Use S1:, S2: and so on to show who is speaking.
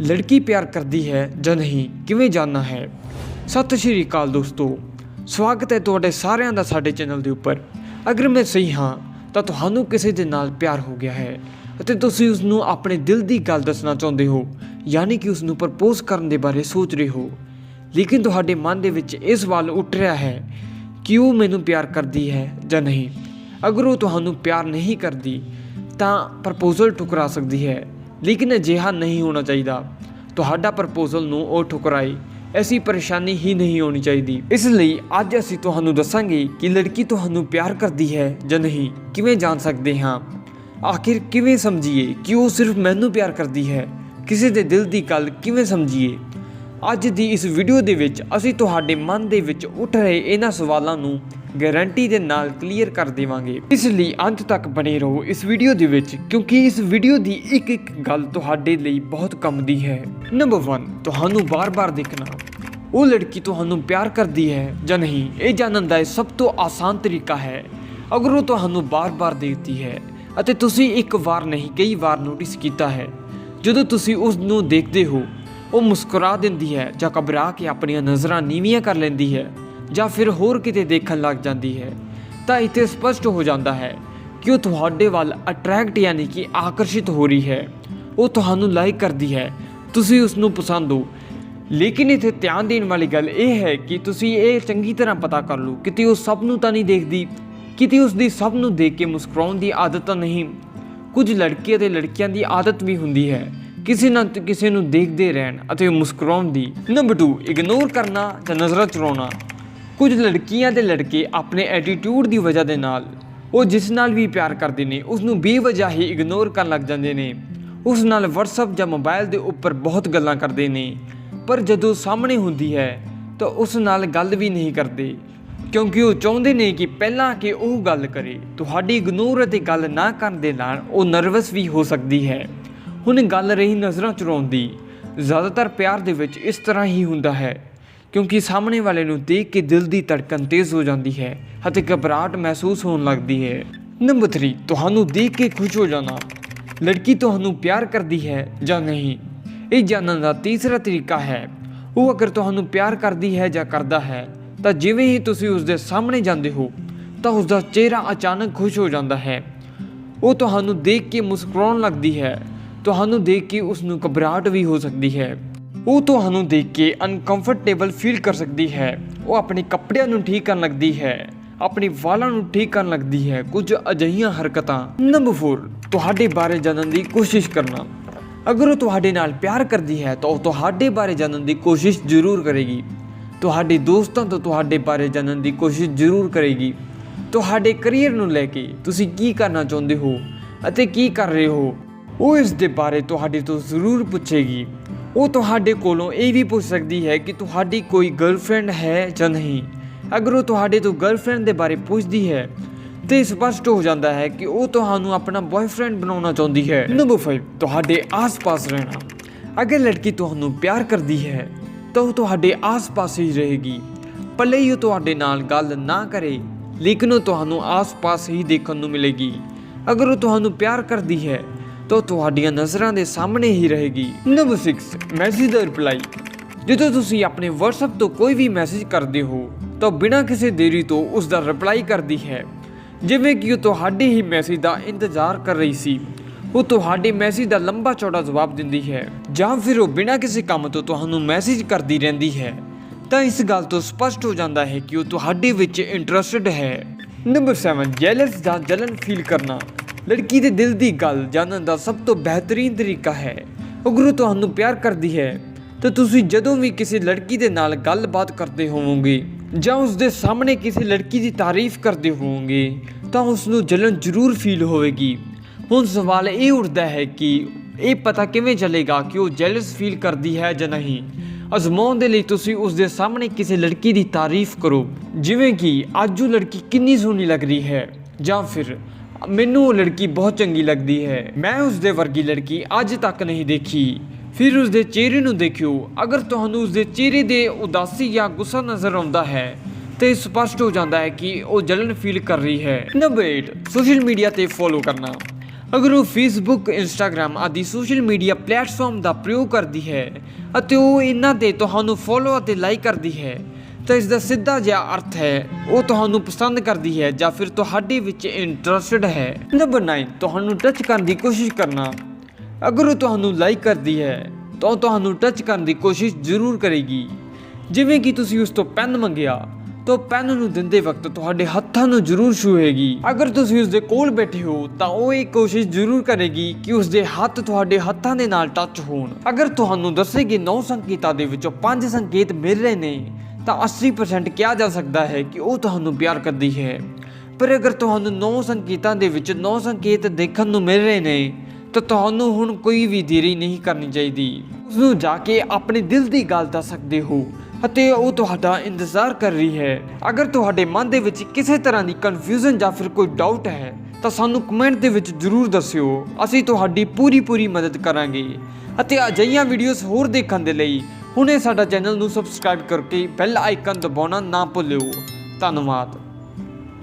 S1: ਲੜਕੀ ਪਿਆਰ ਕਰਦੀ ਹੈ ਜਾਂ ਨਹੀਂ, ਕਿਵੇਂ ਜਾਣਨਾ ਹੈ? ਸਤਿ ਸ਼੍ਰੀ ਅਕਾਲ ਦੋਸਤੋ, ਸਵਾਗਤ ਹੈ ਤੁਹਾਡੇ ਸਾਰਿਆਂ ਦਾ ਸਾਡੇ ਚੈਨਲ ਦੇ ਉੱਪਰ। ਅਗਰ ਮੈਂ ਸਹੀ ਹਾਂ, ਤਾਂ ਤੁਹਾਨੂੰ ਕਿਸੇ ਦੇ ਨਾਲ ਪਿਆਰ ਹੋ ਗਿਆ ਹੈ ਅਤੇ ਤੁਸੀਂ ਉਸ ਨੂੰ ਆਪਣੇ ਦਿਲ ਦੀ ਗੱਲ ਦੱਸਣਾ ਚਾਹੁੰਦੇ ਹੋ, ਯਾਨੀ ਕਿ ਉਸ ਨੂੰ ਪ੍ਰਪੋਜ਼ ਕਰਨ ਦੇ ਬਾਰੇ ਸੋਚ ਰਹੇ ਹੋ। ਲੇਕਿਨ ਤੁਹਾਡੇ ਮਨ ਦੇ ਵਿੱਚ ਇਹ ਸਵਾਲ ਉੱਠ ਰਿਹਾ ਹੈ ਕਿ ਉਹ ਮੈਨੂੰ ਪਿਆਰ ਕਰਦੀ ਹੈ ਜਾਂ ਨਹੀਂ? ਅਗਰ ਉਹ ਤੁਹਾਨੂੰ ਪਿਆਰ ਨਹੀਂ ਕਰਦੀ, ਤਾਂ ਪ੍ਰਪੋਜ਼ਲ ਠੁਕਰਾ ਸਕਦੀ ਹੈ। ਲੇਕਿਨ ਅਜਿਹਾ ਨਹੀਂ ਹੋਣਾ ਚਾਹੀਦਾ। ਤੁਹਾਡਾ ਪ੍ਰਪੋਜ਼ਲ ਨੂੰ ਉਹ ਠੁਕਰਾਏ। ਐਸੀ ਪਰੇਸ਼ਾਨੀ ਹੀ ਨਹੀਂ ਹੋਣੀ ਚਾਹੀਦੀ। ਇਸ ਲਈ ਅੱਜ ਅਸੀਂ ਤੁਹਾਨੂੰ ਦੱਸਾਂਗੇ ਕਿ ਲੜਕੀ ਤੁਹਾਨੂੰ ਪਿਆਰ ਕਰਦੀ ਹੈ ਜਾਂ ਨਹੀਂ। ਕਿਵੇਂ ਜਾਣ ਸਕਦੇ ਹਾਂ? ਆਖਿਰ ਕਿਵੇਂ ਸਮਝੀਏ ਕਿ ਉਹ ਸਿਰਫ ਮੈਨੂੰ ਪਿਆਰ ਕਰਦੀ ਹੈ? ਕਿਸੇ ਦੇ ਦਿਲ ਦੀ ਗੱਲ ਕਿਵੇਂ ਸਮਝੀਏ? ਅੱਜ ਦੀ ਇਸ ਵੀਡੀਓ ਦੇ ਵਿੱਚ ਅਸੀਂ ਤੁਹਾਡੇ ਮਨ ਦੇ ਵਿੱਚ ਉੱਠ ਰਹੇ ਇਹਨਾਂ ਸਵਾਲਾਂ ਨੂੰ ਗਾਰੰਟੀ ਦੇ ਨਾਲ ਕਲੀਅਰ ਕਰ ਦੇਵਾਂਗੇ। ਇਸ ਲਈ ਅੰਤ ਤੱਕ ਬਣੇ ਰਹੋ ਇਸ ਵੀਡੀਓ ਦੇ ਵਿੱਚ, ਕਿਉਂਕਿ ਇਸ ਵੀਡੀਓ ਦੀ ਇੱਕ ਇੱਕ ਗੱਲ ਤੁਹਾਡੇ ਲਈ ਬਹੁਤ ਕੰਮ ਦੀ ਹੈ। ਨੰਬਰ 1 ਤੁਹਾਨੂੰ ਬਾਰ-ਬਾਰ ਦੇਖਣਾ। ਉਹ ਲੜਕੀ ਤੁਹਾਨੂੰ ਪਿਆਰ ਕਰਦੀ ਹੈ ਜਾਂ ਨਹੀਂ, ਇਹ ਜਾਣਨ ਦਾ ਇਹ ਸਭ ਤੋਂ ਆਸਾਨ ਤਰੀਕਾ ਹੈ। ਅਗਰ ਉਹ ਤੁਹਾਨੂੰ ਬਾਰ-ਬਾਰ ਦੇਖਦੀ ਹੈ ਅਤੇ ਤੁਸੀਂ ਇੱਕ ਵਾਰ ਨਹੀਂ, ਕਈ ਵਾਰ ਨੋਟਿਸ ਕੀਤਾ ਹੈ, ਜਦੋਂ ਤੁਸੀਂ ਉਸ ਨੂੰ ਦੇਖਦੇ ਹੋ, ਉਹ ਮੁਸਕਰਾ ਦਿੰਦੀ ਹੈ ਜਾਂ ਘਬਰਾ ਕੇ ਆਪਣੀਆਂ ਨਜ਼ਰਾਂ ਨੀਵੀਆਂ ਕਰ ਲੈਂਦੀ ਹੈ। ਜਾਂ ਫਿਰ ਹੋਰ ਕਿਤੇ ਦੇਖਣ ਲੱਗ ਜਾਂਦੀ ਹੈ, ਤਾਂ ਇੱਥੇ ਸਪਸ਼ਟ ਹੋ ਜਾਂਦਾ ਹੈ ਕਿ ਉਹ ਤੁਹਾਡੇ ਵੱਲ ਅਟਰੈਕਟ ਯਾਨੀ ਕਿ ਆਕਰਸ਼ਿਤ ਹੋ ਰਹੀ ਹੈ। ਉਹ ਤੁਹਾਨੂੰ ਲਾਈਕ ਕਰਦੀ ਹੈ। ਤੁਸੀਂ ਉਸ ਨੂੰ ਪਸੰਦ ਹੋ। ਲੇਕਿਨ ਇੱਥੇ ਧਿਆਨ ਦੇਣ ਵਾਲੀ ਗੱਲ ਇਹ ਹੈ ਕਿ ਤੁਸੀਂ ਇਹ ਚੰਗੀ ਤਰ੍ਹਾਂ ਪਤਾ ਕਰ ਲਓ ਕਿਤੇ ਉਹ ਸਭ ਨੂੰ ਤਾਂ ਨਹੀਂ ਦੇਖਦੀ ਕਿਤੇ ਉਸ ਦੀ ਸਭ ਨੂੰ ਦੇਖ ਕੇ ਮੁਸਕਰਾਉਣ ਦੀ ਆਦਤ ਤਾਂ ਨਹੀਂ। ਕੁਝ ਲੜਕੇ ਅਤੇ ਲੜਕੀਆਂ ਦੀ ਆਦਤ ਵੀ ਹੁੰਦੀ ਹੈ। ਕਿਸੇ ਨਾ ਕਿਸੇ ਨੂੰ ਦੇਖਦੇ ਰਹਿਣ ਅਤੇ ਮੁਸਕਰਾਉਣ ਦੀ। ਨੰਬਰ 2 ਇਗਨੋਰ ਕਰਨਾ ਜਾਂ ਨਜ਼ਰਾਂ ਚੁਰਾਉਣਾ। ਕੁਝ ਲੜਕੀਆਂ ਤੇ ਲੜਕੇ ਆਪਣੇ ਐਟੀਟਿਊਡ ਦੀ ਵਜ੍ਹਾ ਦੇ ਨਾਲ, ਉਹ ਜਿਸ ਨਾਲ ਵੀ ਪਿਆਰ ਕਰਦੇ ਨੇ ਉਸ ਨੂੰ ਬੇਵਜ੍ਹਾ ਹੀ ਇਗਨੋਰ ਕਰਨ ਲੱਗ ਜਾਂਦੇ ਨੇ। ਉਸ ਨਾਲ WhatsApp ਜਾਂ ਮੋਬਾਈਲ ਦੇ ਉੱਪਰ ਬਹੁਤ ਗੱਲਾਂ ਕਰਦੇ ਨੇ। ਪਰ ਜਦੋਂ ਸਾਹਮਣੇ ਹੁੰਦੀ ਹੈ, ਤਾਂ ਉਸ ਨਾਲ ਗੱਲ ਵੀ ਨਹੀਂ ਕਰਦੇ। ਕਿਉਂਕਿ ਉਹ ਚਾਹੁੰਦੇ ਨੇ ਕਿ ਪਹਿਲਾਂ ਕਿ ਉਹ ਗੱਲ ਕਰੇ। ਤੁਹਾਡੀ ਇਗਨੋਰ ਅਤੇ ਗੱਲ ਨਾ ਕਰਨ ਦੇ ਨਾਲ ਉਹ ਨਰਵਸ ਵੀ ਹੋ ਸਕਦੀ ਹੈ। ਹੁਣ ਗੱਲ ਰਹੀ ਨਜ਼ਰਾਂ ਚੁਰਾਉਣ ਦੀ। ਜ਼ਿਆਦਾਤਰ ਪਿਆਰ ਦੇ ਵਿੱਚ ਇਸ ਤਰ੍ਹਾਂ ਹੀ ਹੁੰਦਾ ਹੈ। ਕਿਉਂਕਿ ਸਾਹਮਣੇ ਵਾਲੇ ਨੂੰ ਦੇਖ ਕੇ ਦਿਲ ਦੀ ਧੜਕਨ ਤੇਜ਼ ਹੋ ਜਾਂਦੀ ਹੈ ਅਤੇ ਘਬਰਾਹਟ ਮਹਿਸੂਸ ਹੋਣ ਲੱਗਦੀ ਹੈ। ਨੰਬਰ 3 ਤੁਹਾਨੂੰ ਦੇਖ ਕੇ ਖੁਸ਼ ਹੋ ਜਾਣਾ। ਲੜਕੀ ਤੁਹਾਨੂੰ ਪਿਆਰ ਕਰਦੀ ਹੈ ਜਾਂ ਨਹੀਂ? ਇਹ ਜਾਣਨ ਦਾ ਤੀਸਰਾ ਤਰੀਕਾ ਹੈ। ਉਹ ਅਗਰ ਤੁਹਾਨੂੰ ਪਿਆਰ ਕਰਦੀ ਹੈ ਜਾਂ ਕਰਦਾ ਹੈ, ਤਾਂ ਜਿਵੇਂ ਹੀ ਤੁਸੀਂ ਉਸ ਦੇ ਸਾਹਮਣੇ ਜਾਂਦੇ ਹੋ, ਤਾਂ ਉਸ ਦਾ ਚਿਹਰਾ ਅਚਾਨਕ ਖੁਸ਼ ਹੋ ਜਾਂਦਾ ਹੈ। ਉਹ ਤੁਹਾਨੂੰ ਦੇਖ ਕੇ ਮੁਸਕਰਾਉਣ ਲੱਗਦੀ ਹੈ। ਤੁਹਾਨੂੰ ਦੇਖ ਕੇ ਉਸ ਨੂੰ ਘਬਰਾਹਟ ਵੀ ਹੋ ਸਕਦੀ ਹੈ। ਉਹ ਤੁਹਾਨੂੰ ਦੇਖ ਕੇ ਅਨਕੰਫਰਟੇਬਲ ਫੀਲ ਕਰ ਸਕਦੀ ਹੈ। ਉਹ ਆਪਣੇ ਕੱਪੜਿਆਂ ਨੂੰ ਠੀਕ ਕਰਨ ਲੱਗਦੀ ਹੈ। ਆਪਣੀ ਵਾਲਾਂ ਨੂੰ ਠੀਕ ਕਰਨ ਲੱਗਦੀ ਹੈ। ਕੁਝ ਅਜਿਹੀਆਂ ਹਰਕਤਾਂ। ਨੰਬਰ 4 ਤੁਹਾਡੇ ਬਾਰੇ ਜਾਣਨ ਦੀ ਕੋਸ਼ਿਸ਼ ਕਰਨਾ। ਅਗਰ ਉਹ ਤੁਹਾਡੇ ਨਾਲ ਪਿਆਰ ਕਰਦੀ ਹੈ, ਤਾਂ ਉਹ ਤੁਹਾਡੇ ਬਾਰੇ ਜਾਣਨ ਦੀ ਕੋਸ਼ਿਸ਼ ਜ਼ਰੂਰ ਕਰੇਗੀ। ਤੁਹਾਡੇ ਦੋਸਤਾਂ ਤੋਂ ਤੁਹਾਡੇ ਬਾਰੇ ਜਾਣਨ ਦੀ ਕੋਸ਼ਿਸ਼ ਜ਼ਰੂਰ ਕਰੇਗੀ। ਤੁਹਾਡੇ ਕੈਰੀਅਰ ਨੂੰ ਲੈ ਕੇ ਤੁਸੀਂ ਕੀ ਕਰਨਾ ਚਾਹੁੰਦੇ ਹੋ ਅਤੇ ਕੀ ਕਰ ਰਹੇ ਹੋ, ਉਹ ਇਸ ਦੇ ਬਾਰੇ ਤੁਹਾਡੇ ਤੋਂ ਜ਼ਰੂਰ ਪੁੱਛੇਗੀ। ਉਹ ਤੁਹਾਡੇ ਕੋਲੋਂ ਇਹ ਵੀ ਪੁੱਛ ਸਕਦੀ ਹੈ ਕਿ ਤੁਹਾਡੀ ਕੋਈ ਗਰਲਫ੍ਰੈਂਡ ਹੈ ਜਾਂ ਨਹੀਂ। ਅਗਰ ਉਹ ਤੁਹਾਡੇ ਤੋਂ ਗਰਲਫ੍ਰੈਂਡ ਦੇ ਬਾਰੇ ਪੁੱਛਦੀ ਹੈ, ਤੇ ਸਪਸ਼ਟ ਹੋ ਜਾਂਦਾ ਹੈ ਕਿ ਉਹ ਤੁਹਾਨੂੰ ਆਪਣਾ ਬॉयਫ੍ਰੈਂਡ ਬਣਾਉਣਾ ਚਾਹੁੰਦੀ ਹੈ। ਨੰਬਰ 5 ਤੁਹਾਡੇ ਆਸ-ਪਾਸ ਰਹਿਣਾ। ਅਗਰ ਲੜਕੀ ਤੁਹਾਨੂੰ ਪਿਆਰ ਕਰਦੀ ਹੈ, ਤਾਂ ਉਹ ਤੁਹਾਡੇ ਆਸ-ਪਾਸ ਹੀ ਰਹੇਗੀ। ਭਲੇ ਹੀ ਉਹ ਤੁਹਾਡੇ ਨਾਲ ਗੱਲ ਨਾ ਕਰੇ, ਲੇਕਿਨ ਉਹ ਤੁਹਾਨੂੰ ਆਸ-ਪਾਸ ਹੀ ਦੇਖਣ ਨੂੰ ਮਿਲੇਗੀ। ਅਗਰ ਉਹ ਤੁਹਾਨੂੰ ਪਿਆਰ ਕਰਦੀ ਹੈ ਤਾਂ ਉਹ ਤੁਹਾਡੀਆਂ ਨਜ਼ਰਾਂ ਦੇ ਸਾਹਮਣੇ ਹੀ ਰਹੇਗੀ। ਨੰਬਰ 6 ਮੈਸੇਜ ਦਾ ਰਿਪਲਾਈ ਜਦੋਂ ਤੁਸੀਂ ਆਪਣੇ WhatsApp ਤੋਂ ਕੋਈ ਵੀ ਮੈਸੇਜ ਕਰਦੇ ਹੋ, ਤਾਂ ਬਿਨਾਂ ਕਿਸੇ ਦੇਰੀ ਤੋਂ ਉਸ ਦਾ ਰਿਪਲਾਈ ਕਰਦੀ ਹੈ। ਜਿਵੇਂ ਕਿ ਉਹ ਤੁਹਾਡੇ ਹੀ ਮੈਸੇਜ ਦਾ ਇੰਤਜ਼ਾਰ ਕਰ ਰਹੀ ਸੀ। ਉਹ ਤੁਹਾਡੇ ਮੈਸੇਜ ਦਾ ਲੰਬਾ ਚੌੜਾ ਜਵਾਬ ਦਿੰਦੀ ਹੈ, ਜਾਂ ਫਿਰ ਉਹ ਬਿਨਾਂ ਕਿਸੇ ਕੰਮ ਤੋਂ ਤੁਹਾਨੂੰ ਮੈਸੇਜ ਕਰਦੀ ਰਹਿੰਦੀ ਹੈ। ਤਾਂ ਇਸ ਗੱਲ ਤੋਂ ਸਪਸ਼ਟ ਹੋ ਜਾਂਦਾ ਹੈ ਕਿ ਉਹ ਤੁਹਾਡੇ ਵਿੱਚ ਇੰਟਰਸਟਡ ਹੈ। ਨੰਬਰ 7 ਜੈਲਸ ਜਾਂ ਜਲਨ ਫੀਲ ਕਰਨਾ। ਲੜਕੀ ਦੇ ਦਿਲ ਦੀ ਗੱਲ ਜਾਣਨ ਦਾ ਸਭ ਤੋਂ ਬਿਹਤਰੀਨ ਤਰੀਕਾ ਹੈ। ਅਗਰ ਉਹ ਤੁਹਾਨੂੰ ਪਿਆਰ ਕਰਦੀ ਹੈ ਤਾਂ ਤੁਸੀਂ ਜਦੋਂ ਵੀ ਕਿਸੇ ਲੜਕੀ ਦੇ ਨਾਲ ਗੱਲਬਾਤ ਕਰਦੇ ਹੋਵੋਗੇ ਜਾਂ ਉਸ ਦੇ ਸਾਹਮਣੇ ਕਿਸੇ ਲੜਕੀ ਦੀ ਤਾਰੀਫ ਕਰਦੇ ਹੋਵੋਗੇ ਤਾਂ ਉਸ ਨੂੰ ਜਲਨ ਜ਼ਰੂਰ ਫੀਲ ਹੋਵੇਗੀ। ਹੁਣ ਸਵਾਲ ਇਹ ਉੱਠਦਾ ਹੈ ਕਿ ਇਹ ਪਤਾ ਕਿਵੇਂ ਚੱਲੇਗਾ ਕਿ ਉਹ ਜੈਲਸ ਫੀਲ ਕਰਦੀ ਹੈ ਜਾਂ ਨਹੀਂ। ਅਜ਼ਮਾਉਣ ਦੇ ਲਈ ਤੁਸੀਂ ਉਸ ਦੇ ਸਾਹਮਣੇ ਕਿਸੇ ਲੜਕੀ ਦੀ ਤਾਰੀਫ ਕਰੋ। ਜਿਵੇਂ ਕਿ, ਅੱਜ ਉਹ ਲੜਕੀ ਕਿੰਨੀ ਸੋਹਣੀ ਲੱਗ ਰਹੀ ਹੈ। ਜਾਂ ਫਿਰ ਮੈਨੂੰ ਉਹ ਲੜਕੀ ਬਹੁਤ ਚੰਗੀ ਲੱਗਦੀ ਹੈ। ਮੈਂ ਉਸ ਦੇ ਵਰਗੀ ਲੜਕੀ ਅੱਜ ਤੱਕ ਨਹੀਂ ਦੇਖੀ। ਫਿਰ ਉਸ ਦੇ ਚਿਹਰੇ ਨੂੰ ਦੇਖਿਓ। ਅਗਰ ਤੁਹਾਨੂੰ ਉਸ ਦੇ ਚਿਹਰੇ ਦੇ ਉਦਾਸੀ ਜਾਂ ਗੁੱਸਾ ਨਜ਼ਰ ਆਉਂਦਾ ਹੈ, ਤੇ ਸਪਸ਼ਟ ਹੋ ਜਾਂਦਾ ਹੈ ਕਿ ਉਹ ਜਲਨ ਫੀਲ ਕਰ ਰਹੀ ਹੈ। ਨੰਬਰ 8 ਸੋਸ਼ਲ ਮੀਡੀਆ ਤੇ ਫੋਲੋ ਕਰਨਾ। ਅਗਰ ਉਹ ਫੇਸਬੁੱਕ ਇੰਸਟਾਗ੍ਰam ਆਦਿ ਸੋਸ਼ਲ ਮੀਡੀਆ ਪਲੇਟਫਾਰਮ ਦਾ ਪ੍ਰਯੋਗ ਕਰਦੀ ਹੈ, ਅਤੇ ਉਹ ਇਹਨਾਂ ਤੇ ਤੁਹਾਨੂੰ ਫੋਲੋ ਅਤੇ ਲਾਈਕ ਕਰਦੀ ਹੈ ਤਾਂ ਇਸ ਦਾ ਸਿੱਧਾ ਜਿਹਾ ਅਰਥ ਹੈ, ਉਹ ਤੁਹਾਨੂੰ ਪਸੰਦ ਕਰਦੀ ਹੈ ਜਾਂ ਫਿਰ ਤੁਹਾਡੇ ਵਿੱਚ ਇੰਟਰਸਟਡ ਹੈ। ਨੰਬਰ 9 ਤੁਹਾਨੂੰ ਟੱਚ ਕਰਨ ਦੀ ਕੋਸ਼ਿਸ਼ ਕਰਨਾ। ਅਗਰ ਉਹ ਤੁਹਾਨੂੰ ਲਾਈਕ ਕਰਦੀ ਹੈ, ਤਾਂ ਉਹ ਤੁਹਾਨੂੰ ਟੱਚ ਕਰਨ ਦੀ ਕੋਸ਼ਿਸ਼ ਜ਼ਰੂਰ ਕਰੇਗੀ। ਜਿਵੇਂ ਕਿ ਤੁਸੀਂ ਉਸ ਤੋਂ ਪੈਨ ਮੰਗਿਆ, ਤਾਂ ਪੈਨ ਨੂੰ ਦਿੰਦੇ ਵਕਤ ਤੁਹਾਡੇ ਹੱਥਾਂ ਨੂੰ ਜ਼ਰੂਰ ਛੂਹੇਗੀ। ਅਗਰ ਤੁਸੀਂ ਉਸ ਦੇ ਕੋਲ ਬੈਠੇ ਹੋ, ਤਾਂ ਉਹ ਇਹ ਕੋਸ਼ਿਸ਼ ਜ਼ਰੂਰ ਕਰੇਗੀ ਕਿ ਉਸ ਦੇ ਹੱਥ ਤੁਹਾਡੇ ਹੱਥਾਂ ਦੇ ਨਾਲ ਟੱਚ ਹੋਣ। ਅਗਰ ਤੁਹਾਨੂੰ ਦੱਸੇਗੀ 9 ਸੰਕੇਤਾਂ ਦੇ ਵਿੱਚੋਂ 5 ਸੰਕੇਤ ਮਿਲ ਰਹੇ ਨੇ ਤਾਂ 80% ਕਿਹਾ ਜਾ ਸਕਦਾ ਹੈ ਕਿ ਉਹ ਤੁਹਾਨੂੰ ਪਿਆਰ ਕਰਦੀ ਹੈ। ਪਰ ਅਗਰ ਤੁਹਾਨੂੰ 9 ਸੰਕੇਤਾਂ ਦੇ ਵਿੱਚ 9 ਸੰਕੇਤ ਦੇਖਣ ਨੂੰ ਮਿਲ ਰਹੇ ਨੇ, ਤਾਂ ਤੁਹਾਨੂੰ ਹੁਣ ਕੋਈ ਵੀ ਦੇਰੀ ਨਹੀਂ ਕਰਨੀ ਚਾਹੀਦੀ। ਉਸ ਨੂੰ ਜਾ ਕੇ ਆਪਣੇ ਦਿਲ ਦੀ ਗੱਲ ਦੱਸ ਸਕਦੇ ਹੋ ਅਤੇ ਉਹ ਤੁਹਾਡਾ ਇੰਤਜ਼ਾਰ ਕਰ ਰਹੀ ਹੈ। ਅਗਰ ਤੁਹਾਡੇ ਮਨ ਦੇ ਵਿੱਚ ਕਿਸੇ ਤਰ੍ਹਾਂ ਦੀ ਕਨਫਿਊਜ਼ਨ ਜਾਂ ਫਿਰ ਕੋਈ ਡਾਊਟ ਹੈ, ਤਾਂ ਸਾਨੂੰ ਕਮੈਂਟ ਦੇ ਵਿੱਚ ਜ਼ਰੂਰ ਦੱਸਿਓ। ਅਸੀਂ ਤੁਹਾਡੀ ਪੂਰੀ ਪੂਰੀ ਮਦਦ ਕਰਾਂਗੇ ਅਤੇ ਅਜਿਹੀਆਂ ਵੀਡੀਓਜ਼ ਹੋਰ ਦੇਖਣ ਦੇ ਲਈ ਹੁਣੇ ਸਾਡਾ ਚੈਨਲ ਨੂੰ ਸਬਸਕ੍ਰਾਈਬ ਕਰਕੇ ਬੈਲ ਆਈਕਨ ਦਬਾਉਣਾ ਨਾ ਭੁੱਲਿਓ। ਧੰਨਵਾਦ।